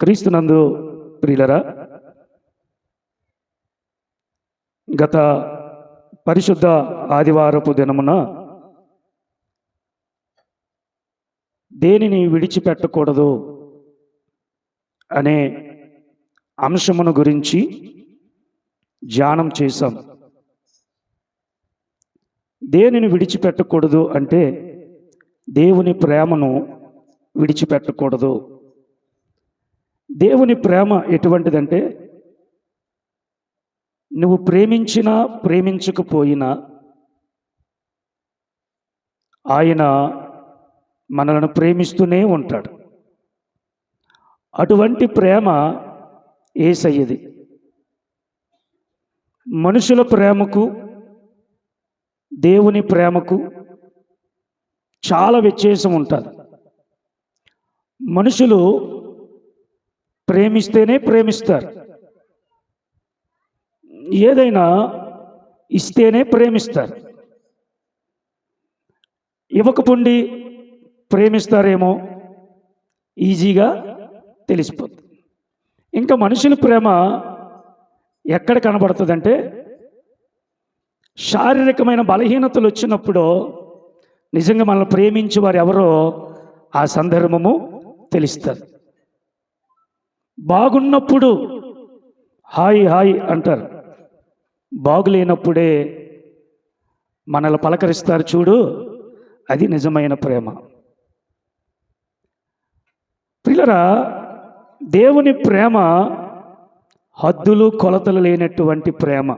క్రీస్తునందు ప్రియులరా గత పరిశుద్ధ ఆదివారపు దినమున దేనిని విడిచిపెట్టకూడదు అనే అంశమును గురించి ధ్యానం చేశాం. దేనిని విడిచిపెట్టకూడదు అంటే దేవుని ప్రేమను విడిచిపెట్టకూడదు. దేవుని ప్రేమ ఎటువంటిదంటే నువ్వు ప్రేమించినా ప్రేమించకపోయినా ఆయన మనలను ప్రేమిస్తూనే ఉంటాడు. అటువంటి ప్రేమ ఏసయ్యది. మనుషుల ప్రేమకు దేవుని ప్రేమకు చాలా వ్యత్యాసం ఉంటుంది మనుషులు ప్రేమిస్తేనే ప్రేమిస్తారు. ఏదైనా ఇస్తేనే ప్రేమిస్తారు. ఇవ్వకపుండి ప్రేమిస్తారేమో ఈజీగా తెలిసిపోతుంది. ఇంకా మనుషుల ప్రేమ ఎక్కడ కనబడుతుందంటే శారీరకమైన బలహీనతలు వచ్చినప్పుడు నిజంగా మనల్ని ప్రేమించి వారు ఎవరో ఆ సందర్భము తెలుస్తారు బాగున్నప్పుడు హాయ్ హాయ్ అంటారు. బాగులేనప్పుడే మనల్ని పలకరిస్తారు చూడు అది నిజమైన ప్రేమ. పిల్లరా దేవుని ప్రేమ హద్దులు కొలతలు లేనటువంటి ప్రేమ.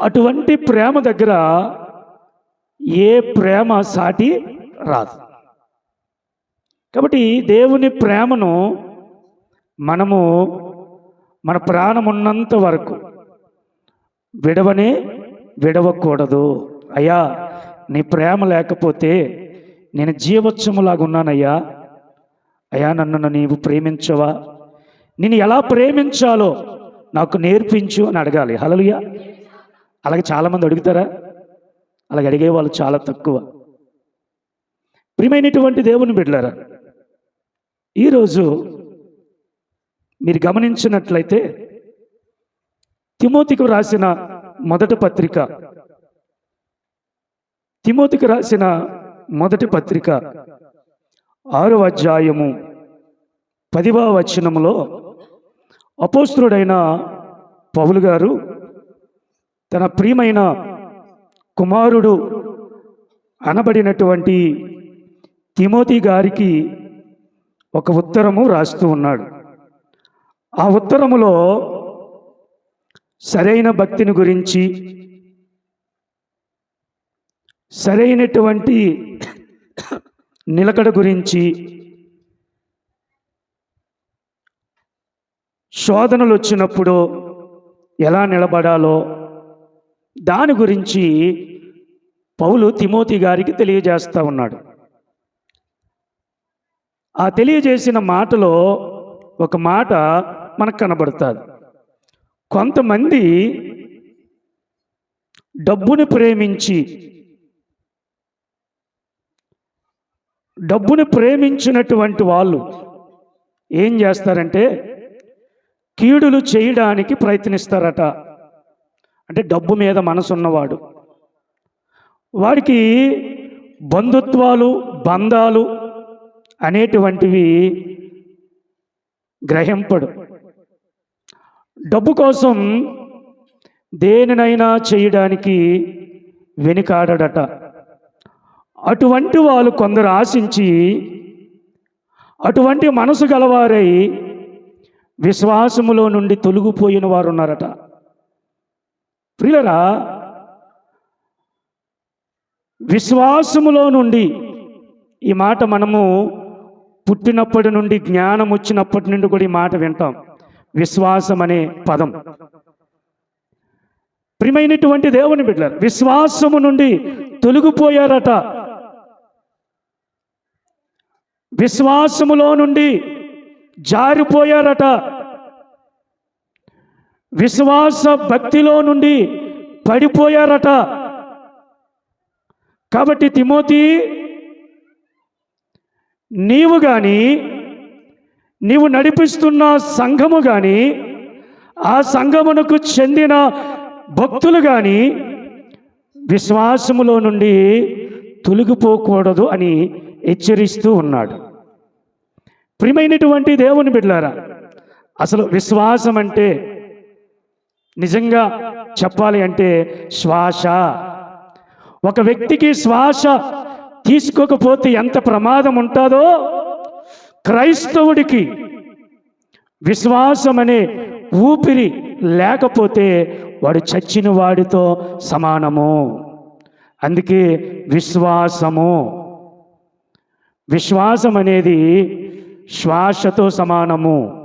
అటువంటి ప్రేమ దగ్గర ఏ ప్రేమ సాటి రాదు. కాబట్టి దేవుని ప్రేమను మనము మన ప్రాణం ఉన్నంత వరకు విడవనే విడవకూడదు. అయ్యా నీ ప్రేమ లేకపోతే నేను జీవోత్సములాగా ఉన్నానయ్యా. అయ్యా నన్ను నీవు ప్రేమించవా? నేను ఎలా ప్రేమించాలో నాకు నేర్పించు అని అడగాలి. హలలుయా అలాగే చాలామంది అడుగుతారా? అలాగే అడిగే వాళ్ళు చాలా తక్కువ. ప్రియమైనటువంటి దేవుని బిడ్డలారా ఈరోజు మీరు గమనించినట్లయితే తిమోతికి రాసిన మొదటి పత్రిక తిమోతికి రాసిన మొదటి పత్రిక ఆరో అధ్యాయము పదివ వచనములో అపోస్తుడైన పౌలు గారు తన ప్రియమైన కుమారుడు అనబడినటువంటి తిమోతి గారికి ఒక ఉత్తరము రాస్తూ ఉన్నాడు. ఆ ఉత్తరములో సరైన భక్తిని గురించి సరైనటువంటి నిలకడ గురించి శోధనలు వచ్చినప్పుడు ఎలా నిలబడాలో దాని గురించి పౌలు తిమోతి గారికి తెలియజేస్తూ ఉన్నాడు. ఆ తెలియజేసిన మాటలో ఒక మాట మనకు కనబడుతుంది. కొంతమంది డబ్బుని ప్రేమించి డబ్బుని ప్రేమించినటువంటి వాళ్ళు ఏం చేస్తారంటే కీడులు చేయడానికి ప్రయత్నిస్తారట. అంటే డబ్బు మీద మనసున్నవాడు. వాడికి బంధుత్వాలు బంధాలు అనేటువంటివి గ్రహింపడు. డబ్బు కోసం దేనినైనా చేయడానికి వెనుకాడడట. అటువంటి వాళ్ళు కొందరు ఆశించి అటువంటి మనసు గలవారై విశ్వాసములో నుండి తొలగిపోయిన వారు ఉన్నారట. ప్రియులరా విశ్వాసములో నుండి ఈ మాట మనము పుట్టినప్పటి నుండి జ్ఞానం వచ్చినప్పటి నుండి కూడా ఈ మాట వింటాం. విశ్వాసం అనే పదం. ప్రియమైనటువంటి దేవుని బిడ్డలారు విశ్వాసము నుండి తొలగిపోయారట. విశ్వాసములో నుండి జారిపోయారట. విశ్వాస భక్తిలో నుండి పడిపోయారట. కాబట్టి తిమోతి నీవు కానీ నీవు నడిపిస్తున్న సంఘము కానీ ఆ సంఘమునకు చెందిన భక్తులు కానీ విశ్వాసములో నుండి తొలగిపోకూడదు అని హెచ్చరిస్తూ ఉన్నాడు. ప్రియమైనటువంటి దేవుని బిడ్డారా అసలు విశ్వాసం అంటే నిజంగా చెప్పాలి అంటే శ్వాస. ఒక వ్యక్తికి శ్వాస తీసుకోకపోతే ఎంత ప్రమాదం ఉంటుందో క్రైస్తవుడికి విశ్వాసం అనే ఊపిరి లేకపోతే వాడు చచ్చిన వాడితో సమానము. అందుకే విశ్వాసము. విశ్వాసం అనేది శ్వాసతో సమానము.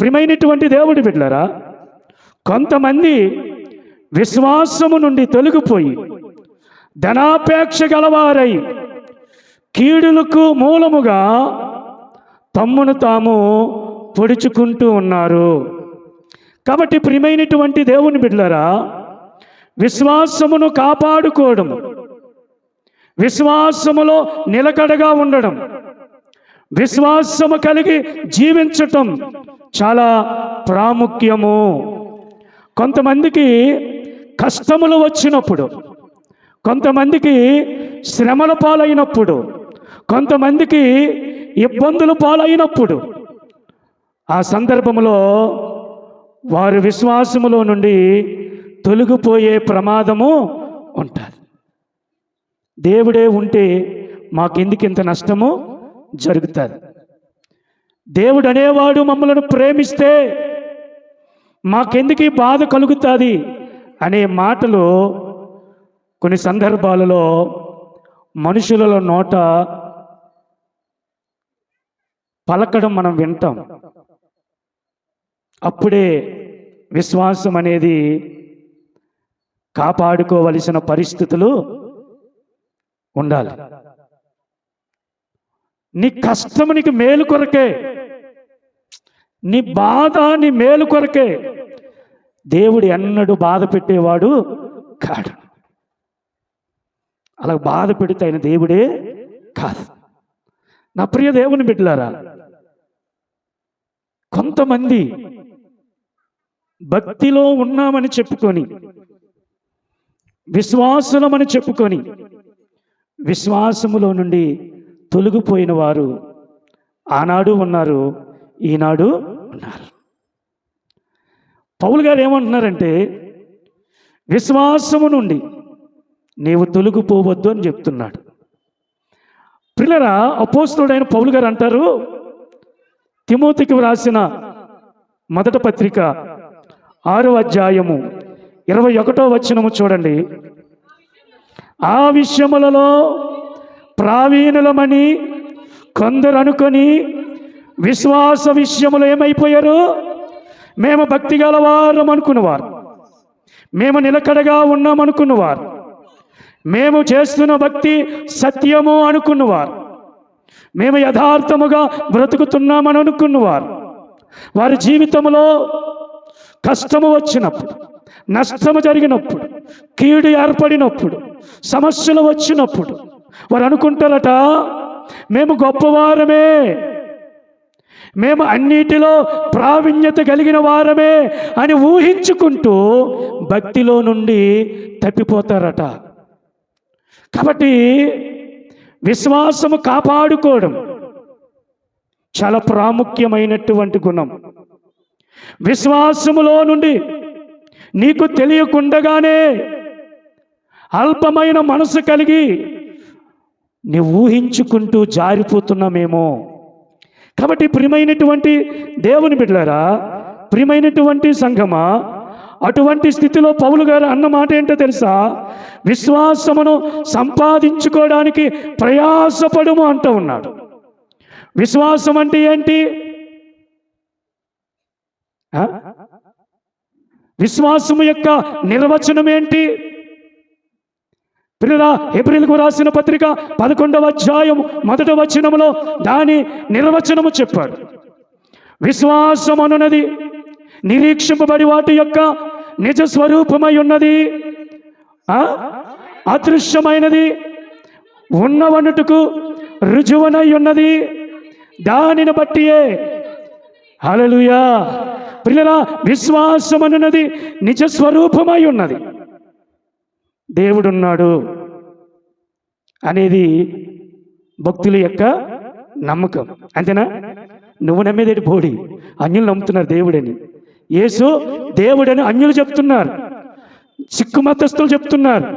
ప్రియమైనటువంటి దేవుడి బిడ్డలరా కొంతమంది విశ్వాసము నుండి తొలగిపోయి ధనాపేక్ష గలవారై కీడులకు మూలముగా తమ్మును తాము పొడుచుకుంటూ ఉన్నారు. కాబట్టి ప్రియమైనటువంటి దేవుని బిడ్డలరా విశ్వాసమును కాపాడుకోవడం విశ్వాసములో నిలకడగా ఉండడం విశ్వాసము కలిగి జీవించటం చాలా ప్రాముఖ్యము. కొంతమందికి కష్టములు వచ్చినప్పుడు కొంతమందికి శ్రమల పాలైనప్పుడు కొంతమందికి ఇబ్బందుల పాలైనప్పుడు ఆ సందర్భంలో వారు విశ్వాసములో నుండి తొలగిపోయే ప్రమాదము ఉంటుంది. దేవుడే ఉంటే మాకెందుకు ఇంత నష్టము జరుగుతుంది? దేవుడు అనేవాడు మమ్మలను ప్రేమిస్తే మాకెందుకు బాధ కలుగుతుంది? అనే మాటలు కొన్ని సందర్భాలలో మనుషుల నోట పలకడం మనం వింటాం. అప్పుడే విశ్వాసం అనేది కాపాడుకోవలసిన పరిస్థితులు ఉండాలి. నీ కష్టం నీకు మేలు కొరకే నీ బాధ నీ మేలు కొరకే దేవుడు ఎన్నడూ బాధ పెట్టేవాడు కాడు. అలా బాధ పెడితే ఆయన దేవుడే కాదు. నా ప్రియ దేవుని బిడ్డలారా కొంతమంది భక్తిలో ఉన్నామని చెప్పుకొని విశ్వాసులమని చెప్పుకొని విశ్వాసములో నుండి తొలగిపోయిన వారు ఆనాడు ఉన్నారు ఈనాడు ఉన్నారు. పౌలు గారు ఏమంటున్నారంటే విశ్వాసము నుండి నీవు తొలగిపోవద్దు అని చెప్తున్నాడు. పిల్లరా అపోస్తుడైన పౌలు గారు అంటారు తిమోతికి వ్రాసిన మొదట పత్రిక ఆరో అధ్యాయము ఇరవై ఒకటో వచనము చూడండి. ఆ విషయములలో ప్రావీణులమని కొందరు అనుకొని విశ్వాస విషయములు ఏమైపోయారు? మేము భక్తి గలవారం అనుకున్నవారు మేము నిలకడగా ఉన్నాం అనుకున్నవారు మేము చేస్తున్న భక్తి సత్యము అనుకున్నవారు. మేము యథార్థముగా బ్రతుకుతున్నామని అనుకున్నవారు. వారి జీవితంలో కష్టము వచ్చినప్పుడు నష్టము జరిగినప్పుడు కీడు ఏర్పడినప్పుడు సమస్యలు వచ్చినప్పుడు వారు అనుకుంటారట మేము గొప్పవారమే. మేము అన్నిటిలో ప్రావీణ్యత కలిగిన వారమే అని ఊహించుకుంటూ భక్తిలో నుండి తప్పిపోతారట. కాబట్టి విశ్వాసము కాపాడుకోవడం చాలా ప్రాముఖ్యమైనటువంటి గుణం. విశ్వాసములో నుండి నీకు తెలియకుండగానే అల్పమైన మనసు కలిగి నీ ఊహించుకుంటూ జారిపోతున్నామేమో. కాబట్టి ప్రియమైనటువంటి దేవుని బిడ్డలారా ప్రియమైనటువంటి సంఘమా అటువంటి స్థితిలో పౌలు గారు అన్న మాట ఏంటో తెలుసా? విశ్వాసమును సంపాదించుకోవడానికి ప్రయాసపడుము అంటూ ఉన్నాడు. విశ్వాసం అంటే ఏంటి? విశ్వాసము యొక్క నిర్వచనం ఏంటి? పిల్లల ఏప్రిల్కు రాసిన పత్రిక పదకొండవ అధ్యాయం మొదటి వచనములో దాని నిర్వచనము చెప్పాడు. విశ్వాసం అనున్నది నిరీక్షింపబడి వాటి యొక్క నిజ స్వరూపమై ఉన్నది. ఆ? అదృశ్యమైనది. ఉన్నవనుటకు రుజువునై ఉన్నది. దానిని బట్టియే. హలలుయా పిల్లలా విశ్వాసం అనున్నది నిజ స్వరూపమై ఉన్నది. దేవుడున్నాడు అనేది భక్తుల యొక్క నమ్మకం. అంతేనా? నువ్వు నమ్మేదేటి బోడి? అన్యులు నమ్ముతున్నారు దేవుడని. యేసు దేవుడని అన్యులు చెప్తున్నారు. సిక్కు మతస్థులు చెప్తున్నారు.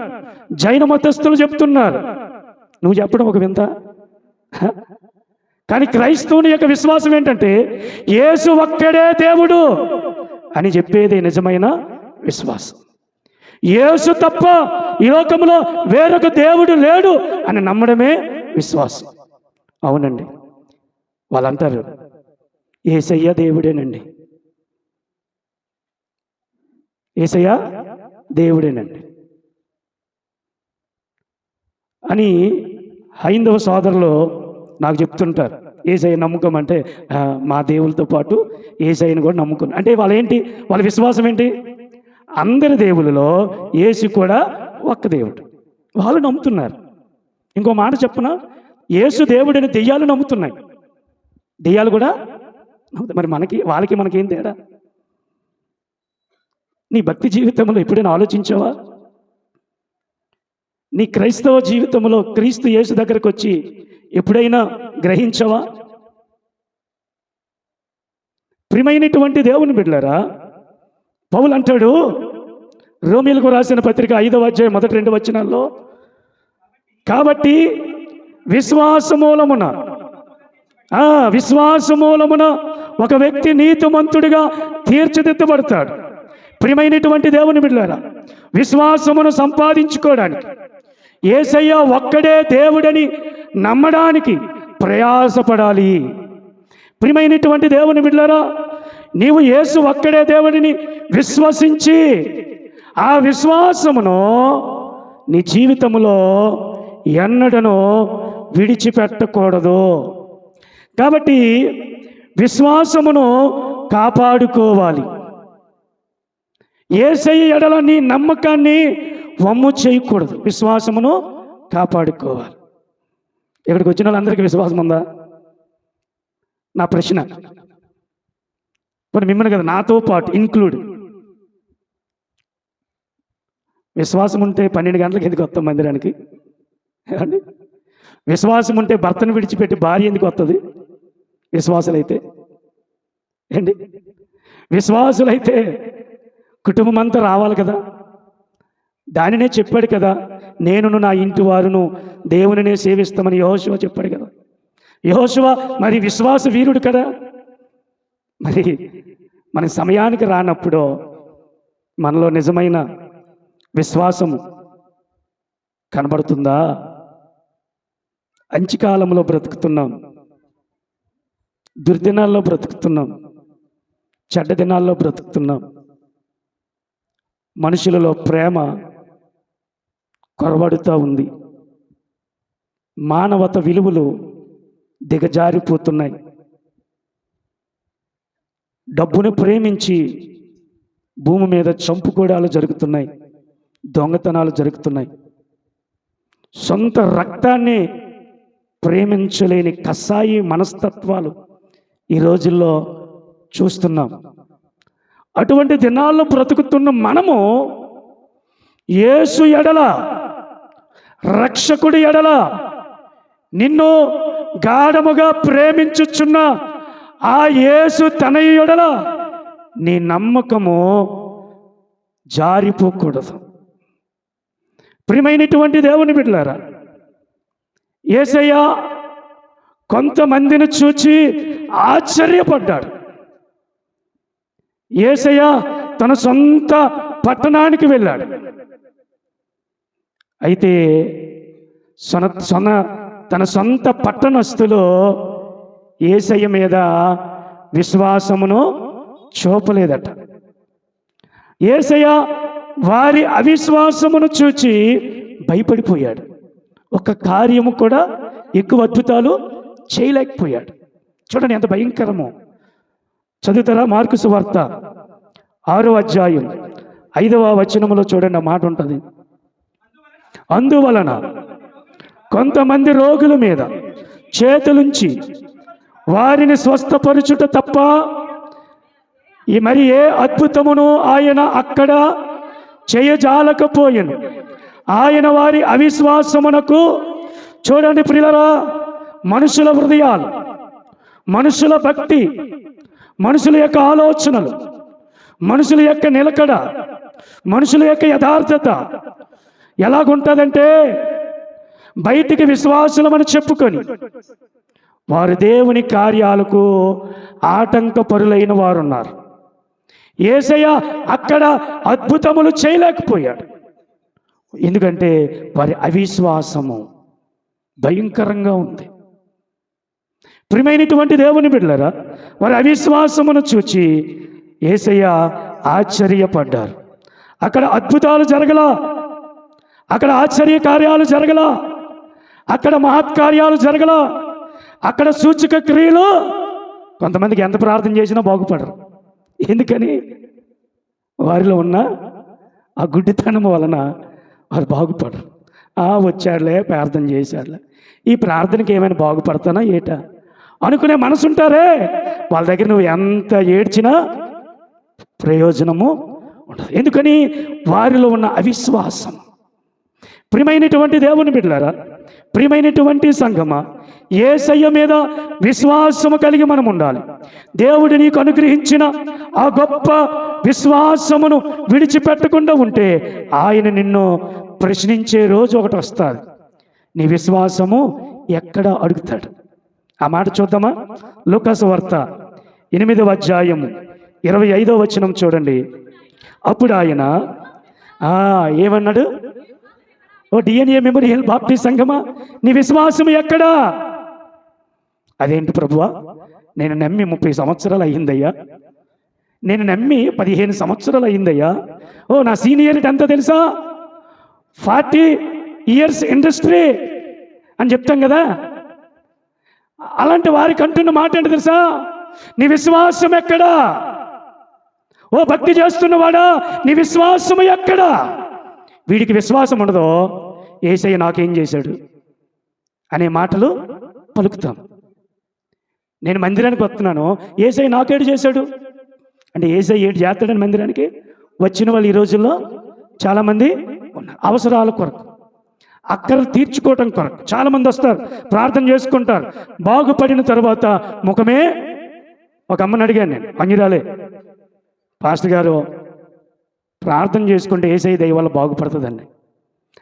జైన మతస్థులు చెప్తున్నారు. నువ్వు చెప్పడం ఒక వింత? కానీ క్రైస్తవుని యొక్క విశ్వాసం ఏంటంటే యేసు ఒక్కడే దేవుడు అని చెప్పేది నిజమైన విశ్వాసం. యేసు తప్ప ఈ లోకంలో వేరొక దేవుడు లేడు అని నమ్మడమే విశ్వాసం. అవునండి. వాళ్ళంటారు ఏసయ్య దేవుడేనండి. ఏసయ్య దేవుడేనండి. అని హైందవ సోదరులు నాకు చెప్తుంటారు ఏసయ్య నమ్మకం అంటే మా దేవులతో పాటు ఏసయ్యని కూడా నమ్ముకున్నాను అంటే వాళ్ళు ఏంటి? వాళ్ళ విశ్వాసం ఏంటి? అందరి దేవులలో ఏసు కూడా ఒక్క దేవుడు. వాళ్ళు నమ్ముతున్నారు. ఇంకో మాట చెప్పున ఏసు దేవుడిని దెయ్యాలు నమ్ముతున్నాయి. దెయ్యాలు కూడా మరి మనకి వాళ్ళకి మనకేం తేడా? నీ భక్తి జీవితంలో ఎప్పుడైనా ఆలోచించావా? నీ క్రైస్తవ జీవితంలో క్రీస్తు యేసు దగ్గరకు వచ్చి ఎప్పుడైనా గ్రహించవా? ప్రియమైనటువంటి దేవుని బిడ్డలరా పౌలు అంటాడు రోమిలకు రాసిన పత్రిక ఐదవ అధ్యాయం మొదటి రెండు వచనాల్లో కాబట్టి విశ్వాసమూలమున విశ్వాసమూలమున ఒక వ్యక్తి నీతిమంతుడిగా తీర్చిదిద్దబడతాడు. ప్రియమైనటువంటి దేవుని బిడ్డారా విశ్వాసమును సంపాదించుకోవడానికి ఏసయ్య ఒక్కడే దేవుడని నమ్మడానికి ప్రయాసపడాలి. ప్రియమైనటువంటి దేవుని బిడ్డారా నీవు యేసు ఒక్కడే దేవుడిని విశ్వసించి ఆ విశ్వాసమును నీ జీవితంలో ఎన్నడను విడిచిపెట్టకూడదు. కాబట్టి విశ్వాసమును కాపాడుకోవాలి. ఏసయ్య ఎడల నీ నమ్మకాన్ని వమ్ము చేయకూడదు. విశ్వాసమును కాపాడుకోవాలి. ఇక్కడికి వచ్చిన వాళ్ళందరికీ విశ్వాసం ఉందా? నా ప్రశ్న. ఇప్పుడు మిమ్మల్ని కదా నాతో పాటు ఇన్క్లూడ్ విశ్వాసం ఉంటే పన్నెండు గంటలకు ఎందుకు వస్తాం మందిరానికి? అండి విశ్వాసం ఉంటే భర్తను విడిచిపెట్టి భార్య ఎందుకు వస్తుంది? విశ్వాసులైతే. ఏంటి? విశ్వాసులైతే కుటుంబం అంతా రావాలి కదా. దానినే చెప్పాడు కదా. నేనును నా ఇంటి వారును దేవునినే సేవిస్తామని యహోశివ చెప్పాడు కదా. యహోశివ మరి విశ్వాస వీరుడు కదా. మరి మన సమయానికి రానప్పుడు మనలో నిజమైన విశ్వాసము కనబడుతుందా? అంచికాలంలో బ్రతుకుతున్నాం. దుర్దినాల్లో బ్రతుకుతున్నాం. చెడ్డ దినాల్లో బ్రతుకుతున్నాం. మనుషులలో ప్రేమ కొరబడుతూ ఉంది. మానవత విలువలు దిగజారిపోతున్నాయి. డబ్బును ప్రేమించి భూమి మీద చంపుకోడాలు జరుగుతున్నాయి. దొంగతనాలు జరుగుతున్నాయి. సొంత రక్తాన్ని ప్రేమించలేని కసాయి మనస్తత్వాలు ఈ రోజుల్లో చూస్తున్నాం. అటువంటి దినాల్లో బ్రతుకుతున్న మనము యేసు ఎడల రక్షకుడి ఎడల నిన్ను గాఢముగా ప్రేమించుచున్న ఆ యేసు తన ఎడల నీ నమ్మకము జారిపోకూడదు. ప్రియమైనటువంటి దేవుని బిడ్డలారా ఏసయ్య కొంతమందిని చూచి ఆశ్చర్యపడ్డాడు. ఏసయ్య తన సొంత పట్టణానికి వెళ్ళాడు. అయితే సొన సొన తన సొంత పట్టణస్థులో ఏసయ్య మీద విశ్వాసమును చూపలేదట. ఏసయ్య వారి అవిశ్వాసమును చూచి భయపడిపోయాడు. ఒక కార్యము కూడా ఎక్కువ అద్భుతాలు చేయలేకపోయాడు. చూడండి ఎంత భయంకరమో. చదువుతారా? మార్కు సువార్త. ఆరో అధ్యాయం. ఐదవ వచనములో చూడండి మాట ఉంటుంది. అందువలన కొంతమంది రోగుల మీద చేతులుంచి వారిని స్వస్థపరుచుట తప్ప ఈ మరి ఏ అద్భుతమును ఆయన అక్కడ చేయజాలకపోయాను. ఆయన వారి అవిశ్వాసమునకు చూడండి ప్రియులరా మనుషుల హృదయాలు మనుషుల భక్తి మనుషుల యొక్క ఆలోచనలు మనుషుల యొక్క నిలకడ మనుషుల యొక్క యథార్థత ఎలాగుంటుందంటే బయటికి విశ్వాసులమని చెప్పుకొని వారు దేవుని కార్యాలకు ఆటంకపరులైన వారు ఉన్నారు ఏసయ్య అక్కడ అద్భుతములు చేయలేకపోయాడు. ఎందుకంటే వారి అవిశ్వాసము భయంకరంగా ఉంది. ప్రియమైనటువంటి దేవుని బిడ్డలరా వారి అవిశ్వాసమును చూచి ఏసయ్య ఆశ్చర్యపడ్డారు. అక్కడ అద్భుతాలు జరగల అక్కడ ఆశ్చర్య కార్యాలు జరగల అక్కడ మహత్కార్యాలు జరగల అక్కడ సూచక క్రియలు కొంతమందికి ఎంత ప్రార్థన చేసినా బాగుపడరు. ఎందుకని? వారిలో ఉన్న ఆ గుడ్డితనం వలన వారు బాగుపడరు. ఆ వచ్చాడులే ప్రార్థన చేశాడులే ఈ ప్రార్థనకి ఏమైనా బాగుపడతానా ఏటా? అనుకునే మనసుంటారే. వాళ్ళ దగ్గర నువ్వు ఎంత ఏడ్చినా ప్రయోజనము ఉండదు. ఎందుకని? వారిలో ఉన్న అవిశ్వాసం. ప్రియమైనటువంటి దేవుని బిడ్డలారా ప్రియమైనటువంటి సంగమా ఏసయ్య మీద విశ్వాసము కలిగి మనం ఉండాలి దేవుడు నీకు అనుగ్రహించిన ఆ గొప్ప విశ్వాసమును విడిచిపెట్టకుండా ఉంటే ఆయన నిన్ను ప్రశ్నించే రోజు ఒకటి వస్తుంది. నీ విశ్వాసము ఎక్కడ అడుగుతాడు? ఆ మాట చూద్దామా? లూకాసు వార్త ఎనిమిదవ అధ్యాయము ఇరవై ఐదవ వచనం చూడండి. అప్పుడు ఆయన ఏమన్నాడు? ఓ డిఎన్ఏ మెమోరియల్ బాప్టి సంగమా నీ విశ్వాసం ఎక్కడా? అదేంటి ప్రభువా? నేను నమ్మి ముప్పై సంవత్సరాలు అయ్యిందయ్యా. నేను నమ్మి పదిహేను సంవత్సరాలు అయ్యిందయ్యా. ఓ నా సీనియరిటీ ఎంత తెలుసా? ఫార్టీ ఇయర్స్ ఇండస్ట్రీ అని చెప్తాం కదా? అలాంటి వారికి అంటున్న మాట ఏంటి తెలుసా? నీ విశ్వాసం ఎక్కడా? ఓ భక్తి చేస్తున్నవాడా? నీ విశ్వాసం ఎక్కడా? వీడికి విశ్వాసం ఉండదో ఏసయ్య నాకేం చేశాడు? అనే మాటలు పలుకుతాం. నేను మందిరానికి వస్తున్నాను. ఏసై నాకేడు చేశాడు? అంటే ఏసై ఏడు చేస్తాడని మందిరానికి వచ్చిన వాళ్ళు ఈ రోజుల్లో చాలామంది ఉన్నారు. అవసరాల కొరకు. అక్కర తీర్చుకోవటం కొరకు. చాలామంది వస్తారు ప్రార్థన చేసుకుంటారు. బాగుపడిన తర్వాత ముఖమే ఒక అమ్మని అడిగాను నేను అంగిరాలే పాస్టర్ గారు ప్రార్థన చేసుకుంటే ఏసై దైవాల బాగుపడుతుందండి.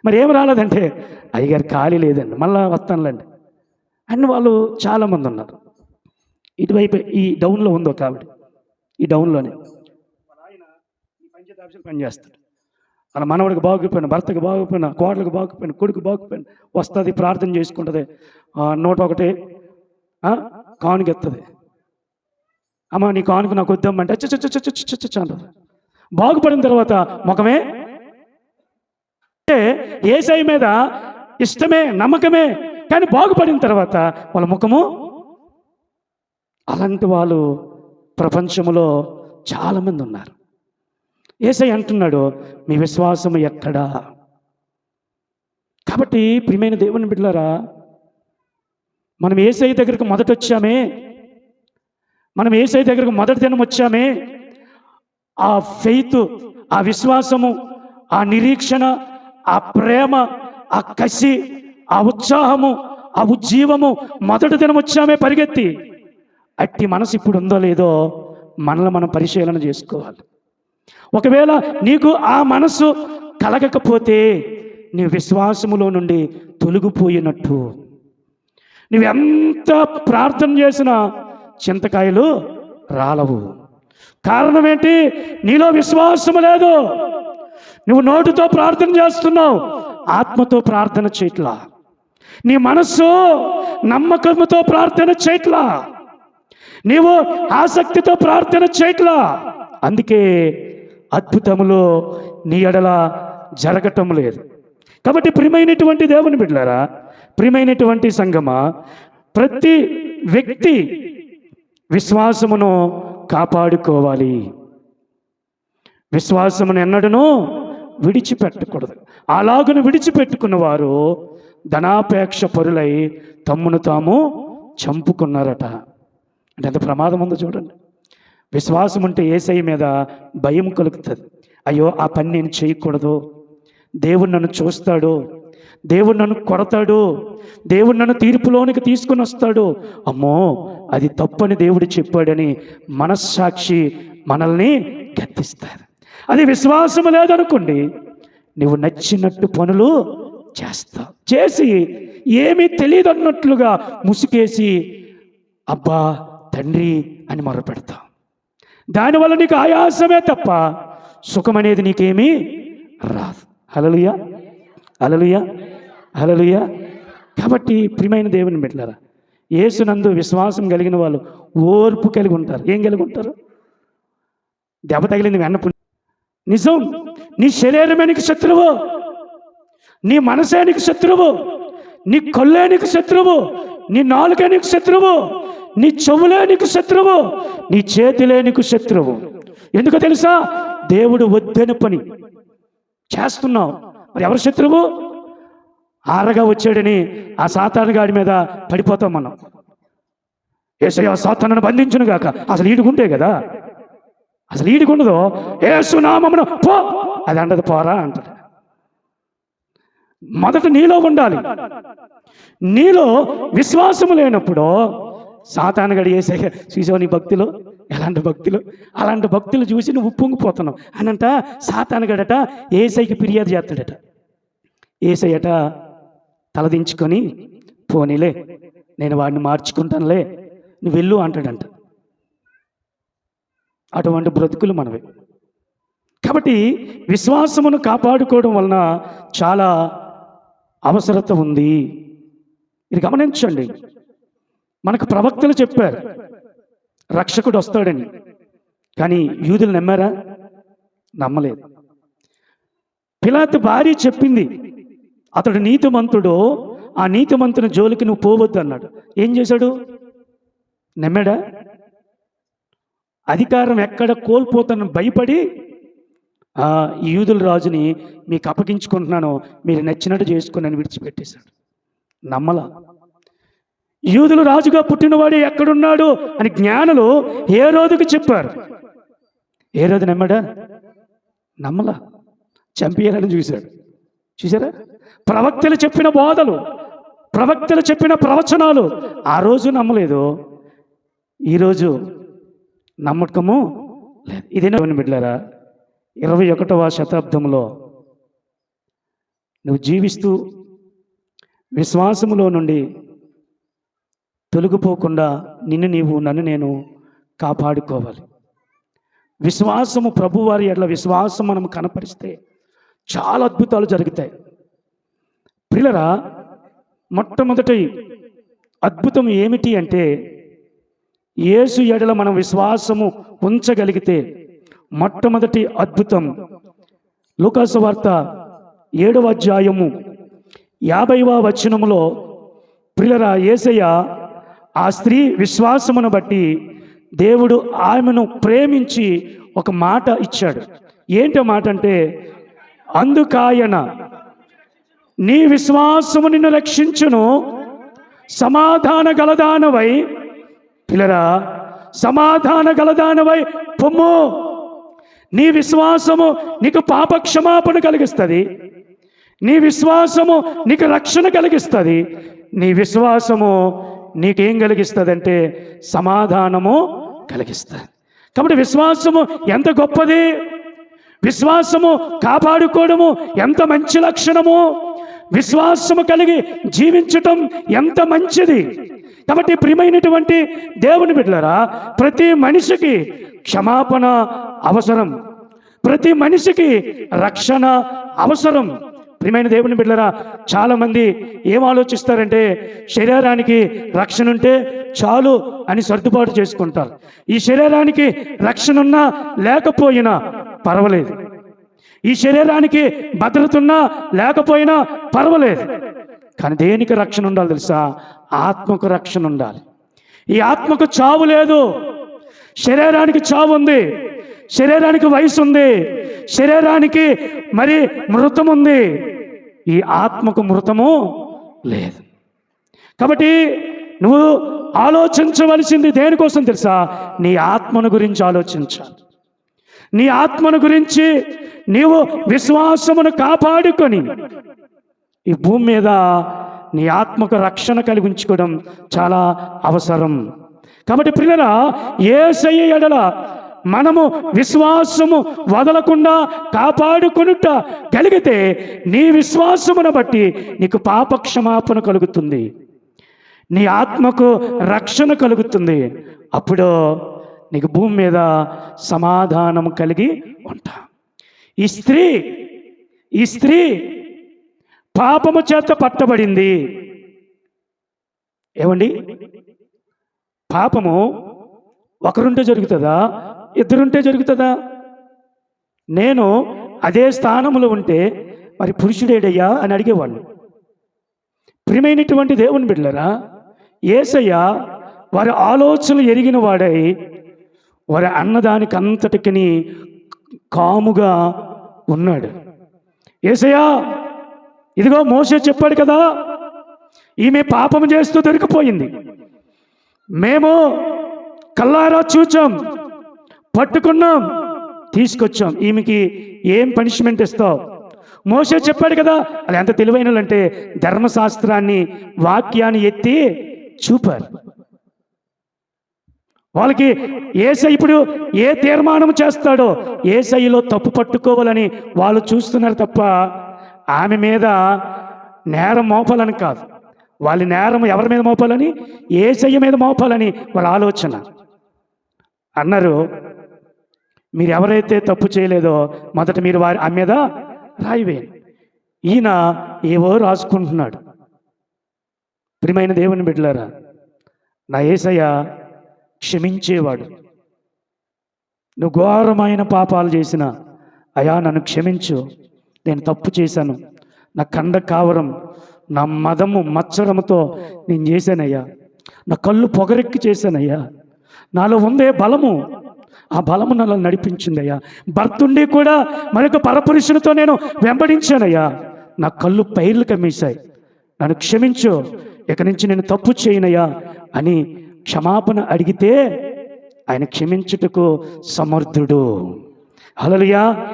మరి ఏం రాలేదంటే అయ్యగారు ఖాళీ లేదండి మళ్ళీ వస్తానులేండి. అని వాళ్ళు చాలామంది ఉన్నారు. ఇటువైపు ఈ డౌన్లో ఉంది కాబట్టి ఈ డౌన్లోనే. పనిచేస్తాడు. వాళ్ళ మనవడికి బాగుపోయిన భర్తకి బాగుపోయిన కోడలకు బాగుపోయిన కొడుకు బాగుపోయిన వస్తుంది ప్రార్థన చేసుకుంటుంది. నూట ఒకటి కానుకెత్తది. అమ్మ నీ కానుక నాకు వద్దమ్మంటే చ బాగుపడిన తర్వాత ముఖమే? అంటే ఏసై మీద ఇష్టమే నమ్మకమే కానీ బాగుపడిన తర్వాత వాళ్ళ ముఖము? అలాంటి వాళ్ళు ప్రపంచంలో చాలామంది ఉన్నారు. ఏసై అంటున్నాడు మీ విశ్వాసం ఎక్కడా? కాబట్టి ప్రియమైన దేవుని బిడ్డలారా మనం ఏసై దగ్గరకు మొదట వచ్చామే మనం ఏసై దగ్గరకు మొదటి దినం వచ్చామే ఆ ఫెయిత్ ఆ విశ్వాసము ఆ నిరీక్షణ ఆ ప్రేమ ఆ కసి ఆ ఉత్సాహము ఆ ఉజ్జీవము మొదటి దినం వచ్చామే పరిగెత్తి అట్టి మనసు ఇప్పుడు ఉందో లేదో మనల్ని మనం పరిశీలన చేసుకోవాలి. ఒకవేళ నీకు ఆ మనసు కలగకపోతే నీ విశ్వాసములో నుండి తొలగిపోయినట్టు. నువ్వెంత ప్రార్థన చేసినా చింతకాయలు రాలవు. కారణం ఏంటి నీలో విశ్వాసము లేదు. నువ్వు నోటితో ప్రార్థన చేస్తున్నావు ఆత్మతో ప్రార్థన చేయట్లా. నీ మనస్సు నమ్మకముతో ప్రార్థన చేయట్లా. నీవు ఆసక్తితో ప్రార్థన చేయట్లా. అందుకే అద్భుతములు నీ ఎడల జరగటం లేదు. కాబట్టి ప్రియమైనటువంటి దేవుని బిడ్డలారా ప్రియమైనటువంటి సంగమా ప్రతి వ్యక్తి విశ్వాసమును కాపాడుకోవాలి. విశ్వాసమును ఎన్నడనో విడిచిపెట్టకూడదు. అలాగును విడిచిపెట్టుకున్న వారు ధనాపేక్ష పరులై తమ్మును తాము చంపుకున్నారట. అంటే ఎంత ప్రమాదం ఉందో చూడండి. విశ్వాసం ఉంటే ఏసై మీద భయం కలుగుతుంది. అయ్యో ఆ పని నేను చేయకూడదు. దేవుడు నన్ను చూస్తాడు. దేవుడు నన్ను కొడతాడు. దేవుడు నన్ను తీర్పులోనికి తీసుకుని వస్తాడు. అమ్మో అది తప్పని దేవుడు చెప్పాడని మనస్సాక్షి మనల్ని గద్దిస్తారు. అది విశ్వాసం లేదనుకోండి నువ్వు నచ్చినట్టు పనులు చేస్తావు. చేసి ఏమీ తెలియదు అన్నట్లుగా ముసుకేసి అబ్బా తండ్రి అని మొరపెడతావు. దానివల్ల నీకు ఆయాసమే తప్ప సుఖం అనేది నీకేమీ రాదు. హలలుయ హలలుయ హలలుయ కాబట్టి ప్రియమైన దేవుని బిడ్డలారా యేసునందు విశ్వాసం కలిగిన వాళ్ళు ఓర్పు కలిగి ఉంటారు. ఏం కలిగి ఉంటారు? దెబ్బ తగిలింది వెన్నపు నిజం నీ శరీరమే నీకు శత్రువు నీ మనసే నీకు శత్రువు నీ కళ్ళే నీకు శత్రువు నీ నాలుకేనికి నీకు శత్రువు నీ చెవులే నీకు శత్రువు నీ చేతిలే నీకు శత్రువు. ఎందుకు తెలుసా? దేవుడు వద్దని పని చేస్తున్నావు. మరి ఎవరు శత్రువు? ఆరగా వచ్చాడని ఆ సాతాను గాడి మీద పడిపోతాం మనం. ఏసయ్య సాతాను బంధించును గాక. అసలు ఈడుకుంటే కదా? అసలు ఈడుకుండదు ఏసునామమున పో! అది అంటది పోరా అంటారు మొదట నీలో ఉండాలి. నీలో విశ్వాసము లేనప్పుడు సాతానగడి వేసే చూసావు భక్తులు ఎలాంటి భక్తులు? అలాంటి భక్తులు చూసి నువ్వు ఉప్పొంగిపోతున్నావు అనంట సాతానగడట ఏసైకి ఫిర్యాదు చేస్తాడట. ఏసయ్యట తలదించుకొని పోనీలే నేను వాడిని మార్చుకుంటానులే నువ్వు వెళ్ళు అంటాడంట. అటువంటి బ్రతుకులు మనవి. కాబట్టి విశ్వాసమును కాపాడుకోవడం వలన చాలా అవసరత ఉంది. ఇది గమనించండి. మనకు ప్రవక్తలు చెప్పారు రక్షకుడు వస్తాడని. కానీ యూదులు నమ్మారా? నమ్మలేదు. పిలాత్ భార్య చెప్పింది అతడు నీతిమంతుడు ఆ నీతిమంతుని జోలికి నువ్వు పోవద్దు అన్నాడు. ఏం చేశాడు? నమ్మాడా? అధికారం ఎక్కడ కోల్పోతానని భయపడి ఈ యూదుల రాజుని మీకు అప్పగించుకుంటున్నాను మీరు నచ్చినట్టు చేసుకుని అని విడిచిపెట్టేశాడు. నమ్మలా? యూదులు రాజుగా పుట్టినవాడు ఎక్కడున్నాడు అని జ్ఞానులు ఏ రోజుకి చెప్పారు? ఏ రోజు నమ్మడా? నమ్మలా. చంపేయాలని చూశాడు. చూసారా ప్రవక్తలు చెప్పిన బోధలు ప్రవక్తలు చెప్పిన ప్రవచనాలు ఆ రోజు నమ్మలేదు. ఈరోజు నమ్మకము లేదు. ఇదేనా బిడ్డారా ఇరవై ఒకటవ శతాబ్దంలో నువ్వు జీవిస్తూ విశ్వాసములో నుండి తొలగిపోకుండా నిన్ను నీవు నన్ను నేను కాపాడుకోవాలి. విశ్వాసము ప్రభువారి ఎట్లా విశ్వాసం మనం కనపరిస్తే చాలా అద్భుతాలు జరుగుతాయి. పిల్లరా మొట్టమొదటి అద్భుతం ఏమిటి అంటే యేసు ఎడల మనం విశ్వాసము ఉంచగలిగితే మొట్టమొదటి అద్భుతం లూకాసు వార్త ఏడవ అధ్యాయము యాభైవ వచనములో ప్రిలరా ఏసయ్య ఆ స్త్రీ విశ్వాసమును బట్టి దేవుడు ఆమెను ప్రేమించి ఒక మాట ఇచ్చాడు. ఏంటి మాట అంటే అందుకాయన నీ విశ్వాసము నిన్ను రక్షించును. సమాధాన గలదానవై పిల్లరా సమాధాన గలదానవై పొమ్ము. నీ విశ్వాసము నీకు పాప క్షమాపణ కలిగిస్తుంది. నీ విశ్వాసము నీకు రక్షణ కలిగిస్తుంది. నీ విశ్వాసము నీకేం కలిగిస్తుంది అంటే సమాధానము కలిగిస్తుంది. కాబట్టి విశ్వాసము ఎంత గొప్పది? విశ్వాసము కాపాడుకోవడము ఎంత మంచి లక్షణము? విశ్వాసము కలిగి జీవించటం ఎంత మంచిది? కాబట్టి ప్రియమైనటువంటి దేవుని బిడ్డలరా ప్రతి మనిషికి క్షమాపణ అవసరం. ప్రతి మనిషికి రక్షణ అవసరం. ప్రియమైన దేవుని బిడ్డరా చాలామంది ఏం ఆలోచిస్తారంటే శరీరానికి రక్షణ ఉంటే చాలు అని సర్దుబాటు చేసుకుంటారు. ఈ శరీరానికి రక్షణ ఉన్నా లేకపోయినా పర్వాలేదు. ఈ శరీరానికి భద్రతున్నా లేకపోయినా పర్వాలేదు. కానీ దేనికి రక్షణ ఉండాలి తెలుసా? ఆత్మకు రక్షణ ఉండాలి. ఈ ఆత్మకు చావు లేదు. శరీరానికి చావు ఉంది. శరీరానికి వయసు ఉంది. శరీరానికి మరి మృతం ఉంది. ఈ ఆత్మకు మృతము లేదు. కాబట్టి నువ్వు ఆలోచించవలసింది దేనికోసం తెలుసా? నీ ఆత్మను గురించి ఆలోచించాలి. నీ ఆత్మను గురించి నీవు విశ్వాసమును కాపాడుకొని ఈ భూమి మీద నీ ఆత్మకు రక్షణ కలిగి ఉంచుకోవడం చాలా అవసరం. కాబట్టి పిల్లల ఏసయ్య ఎడల మనము విశ్వాసము వదలకుండా కాపాడుకొనుట కలిగితే నీ విశ్వాసమును బట్టి నీకు పాప క్షమాపణ కలుగుతుంది. నీ ఆత్మకు రక్షణ కలుగుతుంది. అప్పుడు నీకు భూమి మీద సమాధానం కలిగి ఉంటా. ఈ స్త్రీ ఈ స్త్రీ పాపము చేత పట్టబడింది. ఏమండి? పాపము ఒకరుంటే జరుగుతుందా? ఇద్దరుంటే జరుగుతుందా? నేను అదే స్థానంలో ఉంటే మరి పురుషుడేడయ్యా అని అడిగేవాళ్ళు. ప్రియమైనటువంటి దేవుని బిడ్డలరా ఏసయ్య వారి ఆలోచనలు ఎరిగిన వాడై వారి అన్నదానికంతటికి కాముగా ఉన్నాడు. ఏసయ్యా ఇదిగో మోసే చెప్పాడు కదా ఈమె పాపం చేస్తూ దొరికిపోయింది. మేము కల్లారా చూచాం. పట్టుకున్నాం. తీసుకొచ్చాం. ఈమెకి ఏం పనిష్మెంట్ ఇస్తావు? మోసే చెప్పాడు కదా అది ఎంత తెలివైన అంటే ధర్మశాస్త్రాన్ని వాక్యాన్ని ఎత్తి చూపారు. వాళ్ళకి ఏసై ఇప్పుడు ఏ తీర్మానం చేస్తాడో ఏసైలో తప్పు పట్టుకోవాలని వాళ్ళు చూస్తున్నారు తప్ప ఆమె మీద నేరం మోపాలని కాదు. వాళ్ళ నేరం ఎవరి మీద మోపాలని? ఏసయ్య మీద మోపాలని వాళ్ళ ఆలోచన. అన్నారు మీరు ఎవరైతే తప్పు చేయలేదో మొదట మీరు వారి ఆ మీద రాయివేయండి. ఈయన ఏవో రాసుకుంటున్నాడు. ప్రియమైన దేవుని బిడ్డలారా నా ఏసయ్య క్షమించేవాడు. నువ్వు ఘోరమైన పాపాలు చేసిన అయా నన్ను క్షమించు. నేను తప్పు చేశాను. నా కండ కావరం నా మదము మచ్చరముతో నేను చేశానయ్యా. నా కళ్ళు పొగరెక్కి చేశానయ్యా. నాలో ఉందే బలము ఆ బలము నన్ను నడిపించిందయ్యా. భర్తుండి కూడా మరొక పరపురుషునితో నేను వెంబడించానయ్యా. నా కళ్ళు పైర్లు కమ్మేశాయి నన్ను క్షమించు. ఇక నుంచి నేను తప్పు చేయనయ్యా అని క్షమాపణ అడిగితే ఆయన క్షమించుటకు సమర్థుడు. హలలుయా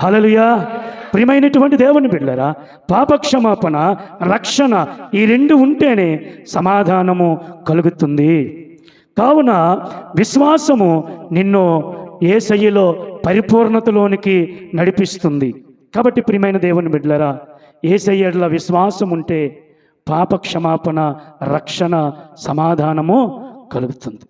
హలలుయా ప్రియమైనటువంటి దేవుని బిడ్డరా పాప క్షమాపణ రక్షణ ఈ రెండు ఉంటేనే సమాధానము కలుగుతుంది. కావున విశ్వాసము నిన్ను ఏసయ్యలో పరిపూర్ణతలోనికి నడిపిస్తుంది. కాబట్టి ప్రియమైన దేవుని బిడ్డలరా ఏసయ్యడ్ల విశ్వాసం ఉంటే పాప క్షమాపణ రక్షణ సమాధానము కలుగుతుంది.